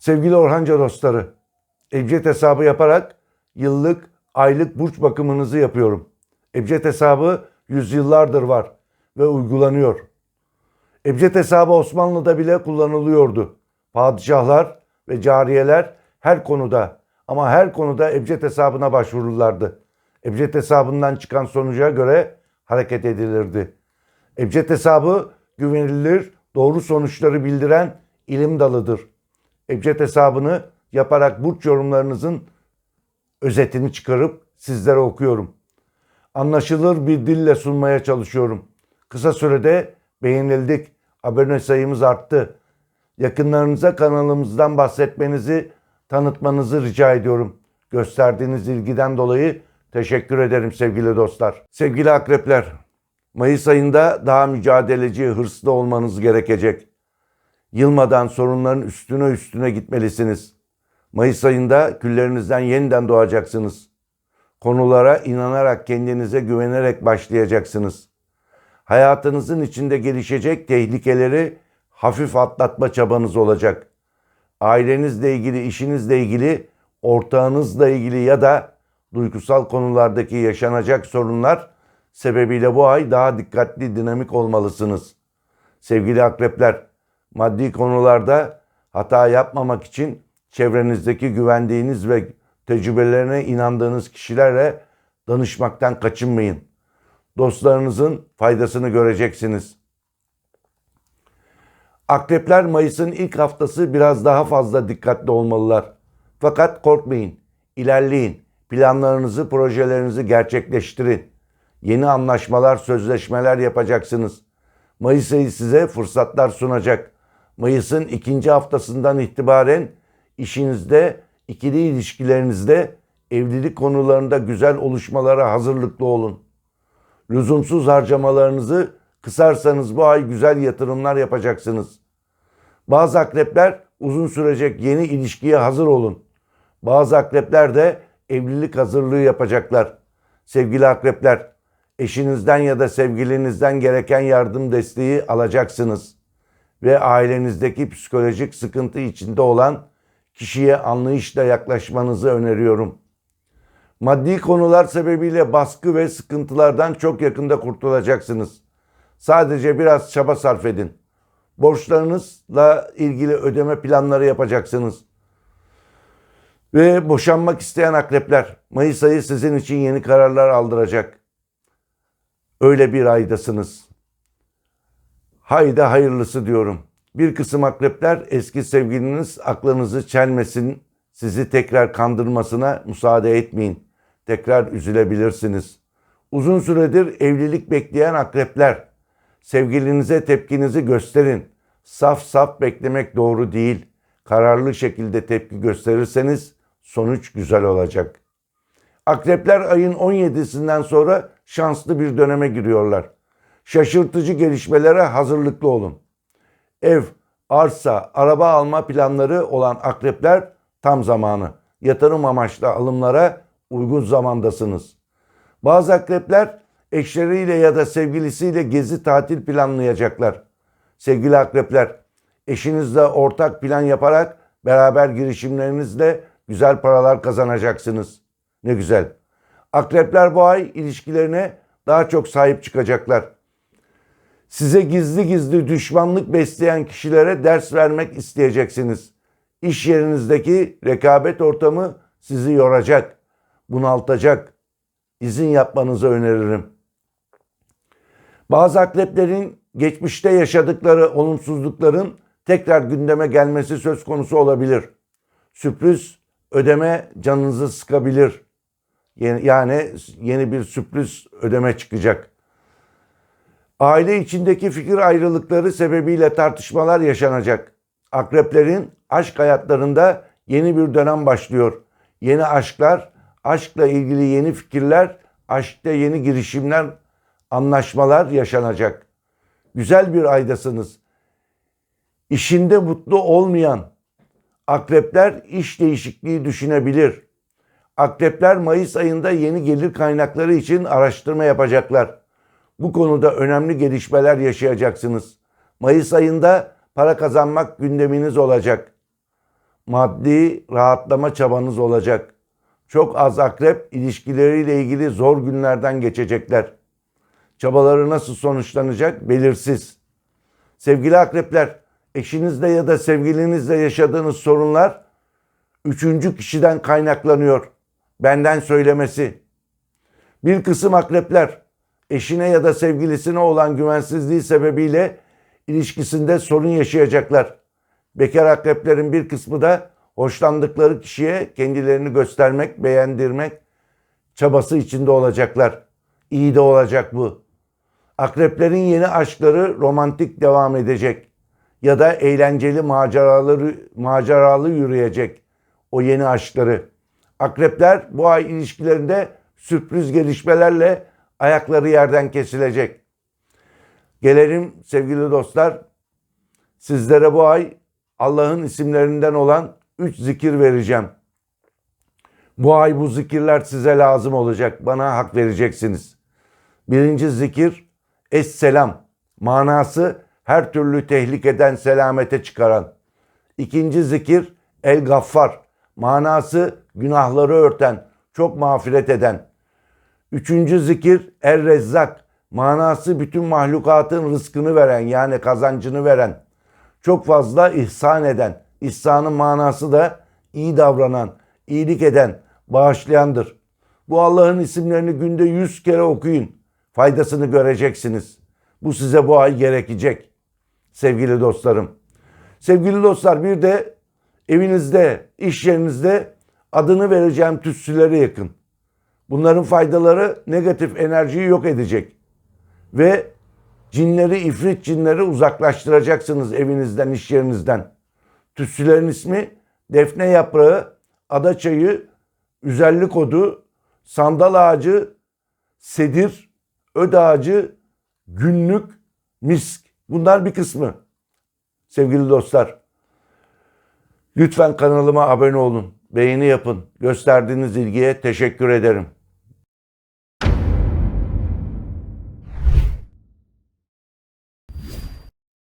Sevgili Orhanca dostları, Ebced hesabı yaparak yıllık, aylık burç bakımınızı yapıyorum. Ebced hesabı yüzyıllardır var ve uygulanıyor. Ebced hesabı Osmanlı'da bile kullanılıyordu. Padişahlar ve cariyeler her konuda ama her konuda Ebced hesabına başvururlardı. Ebced hesabından çıkan sonuca göre hareket edilirdi. Ebced hesabı güvenilir, doğru sonuçları bildiren ilim dalıdır. Ebced hesabını yaparak burç yorumlarınızın özetini çıkarıp sizlere okuyorum. Anlaşılır bir dille sunmaya çalışıyorum. Kısa sürede beğenildik. Abone sayımız arttı. Yakınlarınıza kanalımızdan bahsetmenizi, tanıtmanızı rica ediyorum. Gösterdiğiniz ilgiden dolayı teşekkür ederim sevgili dostlar. Sevgili akrepler, Mayıs ayında daha mücadeleci, hırslı olmanız gerekecek. Yılmadan sorunların üstüne üstüne gitmelisiniz. Mayıs ayında küllerinizden yeniden doğacaksınız. Konulara inanarak, kendinize güvenerek başlayacaksınız. Hayatınızın içinde gelişecek tehlikeleri hafif atlatma çabanız olacak. Ailenizle ilgili, işinizle ilgili, ortağınızla ilgili ya da duygusal konulardaki yaşanacak sorunlar sebebiyle bu ay daha dikkatli, dinamik olmalısınız. Sevgili akrepler, maddi konularda hata yapmamak için çevrenizdeki güvendiğiniz ve tecrübelerine inandığınız kişilerle danışmaktan kaçınmayın. Dostlarınızın faydasını göreceksiniz. Akrepler Mayıs'ın ilk haftası biraz daha fazla dikkatli olmalılar. Fakat korkmayın, ilerleyin. Planlarınızı, projelerinizi gerçekleştirin. Yeni anlaşmalar, sözleşmeler yapacaksınız. Mayıs ayı size fırsatlar sunacak. Mayıs'ın ikinci haftasından itibaren işinizde, ikili ilişkilerinizde, evlilik konularında güzel oluşmalara hazırlıklı olun. Lüzumsuz harcamalarınızı kısarsanız bu ay güzel yatırımlar yapacaksınız. Bazı akrepler uzun sürecek yeni ilişkiye hazır olun. Bazı akrepler de evlilik hazırlığı yapacaklar. Sevgili akrepler, eşinizden ya da sevgilinizden gereken yardım desteği alacaksınız. Ve ailenizdeki psikolojik sıkıntı içinde olan kişiye anlayışla yaklaşmanızı öneriyorum. Maddi konular sebebiyle baskı ve sıkıntılardan çok yakında kurtulacaksınız. Sadece biraz çaba sarf edin. Borçlarınızla ilgili ödeme planları yapacaksınız. Ve boşanmak isteyen akrepler, Mayıs ayı sizin için yeni kararlar aldıracak. Öyle bir aydasınız. Hayda hayırlısı diyorum. Bir kısım akrepler eski sevgiliniz aklınızı çelmesin, sizi tekrar kandırmasına müsaade etmeyin. Tekrar üzülebilirsiniz. Uzun süredir evlilik bekleyen akrepler, sevgilinize tepkinizi gösterin. Saf saf beklemek doğru değil. Kararlı şekilde tepki gösterirseniz sonuç güzel olacak. Akrepler ayın 17'sinden sonra şanslı bir döneme giriyorlar. Şaşırtıcı gelişmelere hazırlıklı olun. Ev, arsa, araba alma planları olan akrepler tam zamanı. Yatırım amaçlı alımlara uygun zamandasınız. Bazı akrepler eşleriyle ya da sevgilisiyle gezi tatil planlayacaklar. Sevgili akrepler, eşinizle ortak plan yaparak beraber girişimlerinizle güzel paralar kazanacaksınız. Ne güzel. Akrepler bu ay ilişkilerine daha çok sahip çıkacaklar. Size gizli gizli düşmanlık besleyen kişilere ders vermek isteyeceksiniz. İş yerinizdeki rekabet ortamı sizi yoracak, bunaltacak. İzin yapmanızı öneririm. Bazı akreplerin geçmişte yaşadıkları olumsuzlukların tekrar gündeme gelmesi söz konusu olabilir. Sürpriz ödeme canınızı sıkabilir. Yani yeni bir sürpriz ödeme çıkacak. Aile içindeki fikir ayrılıkları sebebiyle tartışmalar yaşanacak. Akreplerin aşk hayatlarında yeni bir dönem başlıyor. Yeni aşklar, aşkla ilgili yeni fikirler, aşkta yeni girişimler, anlaşmalar yaşanacak. Güzel bir aydasınız. İşinde mutlu olmayan akrepler iş değişikliği düşünebilir. Akrepler Mayıs ayında yeni gelir kaynakları için araştırma yapacaklar. Bu konuda önemli gelişmeler yaşayacaksınız. Mayıs ayında para kazanmak gündeminiz olacak. maddi rahatlama çabanız olacak. Çok az akrep ilişkileriyle ilgili zor günlerden geçecekler. Çabaları nasıl sonuçlanacak belirsiz. Sevgili akrepler, eşinizle ya da sevgilinizle yaşadığınız sorunlar üçüncü kişiden kaynaklanıyor. Benden söylemesi. Bir kısım akrepler eşine ya da sevgilisine olan güvensizliği sebebiyle ilişkisinde sorun yaşayacaklar. Bekar akreplerin bir kısmı da hoşlandıkları kişiye kendilerini göstermek, beğendirmek çabası içinde olacaklar. İyi de olacak bu. Akreplerin yeni aşkları romantik devam edecek ya da eğlenceli maceraları maceralı yürüyecek o yeni aşkları. Akrepler bu ay ilişkilerinde sürpriz gelişmelerle ayakları yerden kesilecek. Gelelim sevgili dostlar sizlere bu ay Allah'ın isimlerinden olan 3 zikir vereceğim. Bu ay bu zikirler size lazım olacak. Bana hak vereceksiniz. Birinci zikir Es-Selam. Manası her türlü tehlikeden selamete çıkaran. İkinci zikir El Gaffar. Manası günahları örten, çok mağfiret eden. Üçüncü zikir Er Rezzak. Manası bütün mahlukatın rızkını veren yani kazancını veren. Çok fazla ihsan eden. İhsanın manası da iyi davranan, iyilik eden, bağışlayandır. Bu Allah'ın isimlerini günde yüz kere okuyun. Faydasını göreceksiniz. Bu size bu ay gerekecek. Sevgili dostlarım. Sevgili dostlar bir de evinizde, iş yerinizde adını vereceğim tütsülere yakın. Bunların faydaları negatif enerjiyi yok edecek. Ve cinleri, ifrit cinleri uzaklaştıracaksınız evinizden, iş yerinizden. Tütsülerin ismi defne yaprağı, ada çayı, üzerlik odu, sandal ağacı, sedir, öd ağacı, günlük, misk. Bunlar bir kısmı. Sevgili dostlar, lütfen kanalıma abone olun, beğeni yapın. Gösterdiğiniz ilgiye teşekkür ederim.